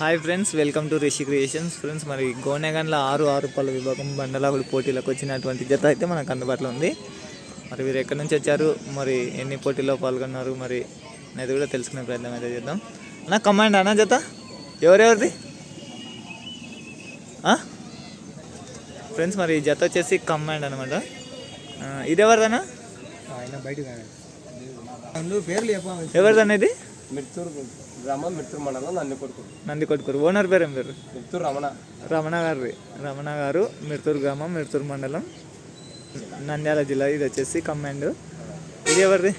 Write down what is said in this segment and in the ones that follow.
Hi friends welcome to Rishi creations friends మరి గోనెగన్ల ఆరు ఆరు పళ్ళ విభాగం బండలాగుడి పోటీలకు వచ్చినటువంటి జత అయితే మనకు అందుబాటులో ఉంది. మరి వీరు ఎక్కడి నుంచి వచ్చారు? మరి ఎన్ని పోటీల్లో పాల్గొన్నారు? మరి అనేది కూడా తెలుసుకునే ప్రయత్నం అయితే చేద్దాం. అన్న కమాండ్ అన్న జత? ఎవరెవరిది? ఫ్రెండ్స్ మరి జత వచ్చేసి కమాండ్ అనమాట ఇది ఎవరిదన్నా? ఆయన బయటకు నువ్వు ఇది మిత్తూరు గ్రామం మిత్తూరు మండలం నంది కొడుకు నంది ఓనర్ పేరు ఏం పేరు? మిత్తూరు రమణ. రమణ గారి రమణ గారు మిర్తూరు గ్రామం మిర్తూరు మండలం. నంద్యాల జిల్లా. ఇది వచ్చేసి కమాండ్. ఇది ఎవరిది?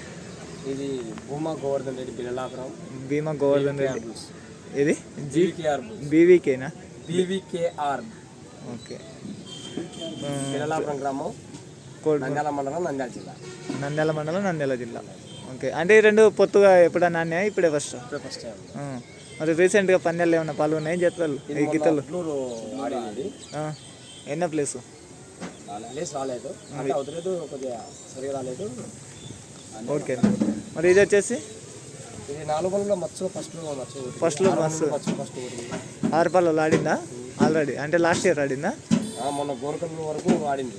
ఇది భూమా గోవర్ధన్ రెడ్డి బిల్లలాపురం భీమా గోవర్ధన్ రెడ్డి. ఇది? G జీవికేఆర్ బీవీకేనా బీవీకేఆర్ okay. బిల్లలాపురం గ్రామం నంద్యాల మండలం నంద్యాల జిల్లా. నంద్యాల మండలం నంద్యాల జిల్లా. ఓకే. అంటే ఈ రెండు పొత్తుగా ఎప్పుడన్నా నాణ్యా ఇప్పుడే ఫస్ట్ ఇప్పుడే ఫస్ట్ మరి రీసెంట్గా పందాలు ఏమైనా పాల్గొన్నాయి? జతలు ఈ గీతలు ఎన్నో ప్లేసు లేస్ రాలేదు. అవుతలేదు కొద్దిగా సరిగా రాలేదు. ఓకే. మరి ఇది వచ్చేసి? ఇది నాలుగు మచ్చు ఫస్ట్ మచ్చు మస్తు మచ్చు ఫస్ట్ ఆరు ఆడిందా? ఆల్రెడీ అంటే లాస్ట్ ఇయర్ ఆడిందా? మొన్న గోరకల్ వరకు ఆడింది.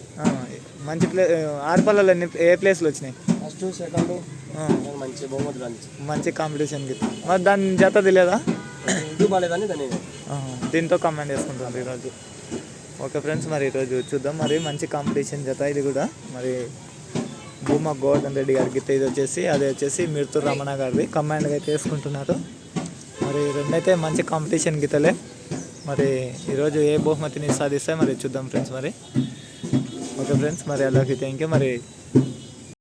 మంచి ప్లే ఆరు పళ్ళలో ఏ ప్లేస్లు వచ్చినాయి? ఫస్ట్ సెకండ్ మంచి బహుమతులు అందించింది మంచి కాంపిటీషన్కి మరి దాని జత తెలియదా? ఇది బాగాలేదని దాన్ని దీంతో కమెంట్ చేసుకుంటుంది ఈరోజు. ఓకే ఫ్రెండ్స్ మరి ఈరోజు చూద్దాం. మరి మంచి కాంపిటీషన్ జత ఇది కూడా. మరి భూమా గోవర్ధన్ రెడ్డి గారి గీత ఇది వచ్చేసి అది వచ్చేసి మిర్తూర్ రమణ గారిది. కమాండ్గా అయితే వేసుకుంటున్నారు. మరి రెండైతే మంచి కాంపిటీషన్ గీతలే మరి ఈరోజు ఏ బహుమతిని సాధిస్తే మరి చూద్దాం ఫ్రెండ్స్ మరి. ఓకే ఫ్రెండ్స్ మరి అలాగే థ్యాంక్ యూ మరి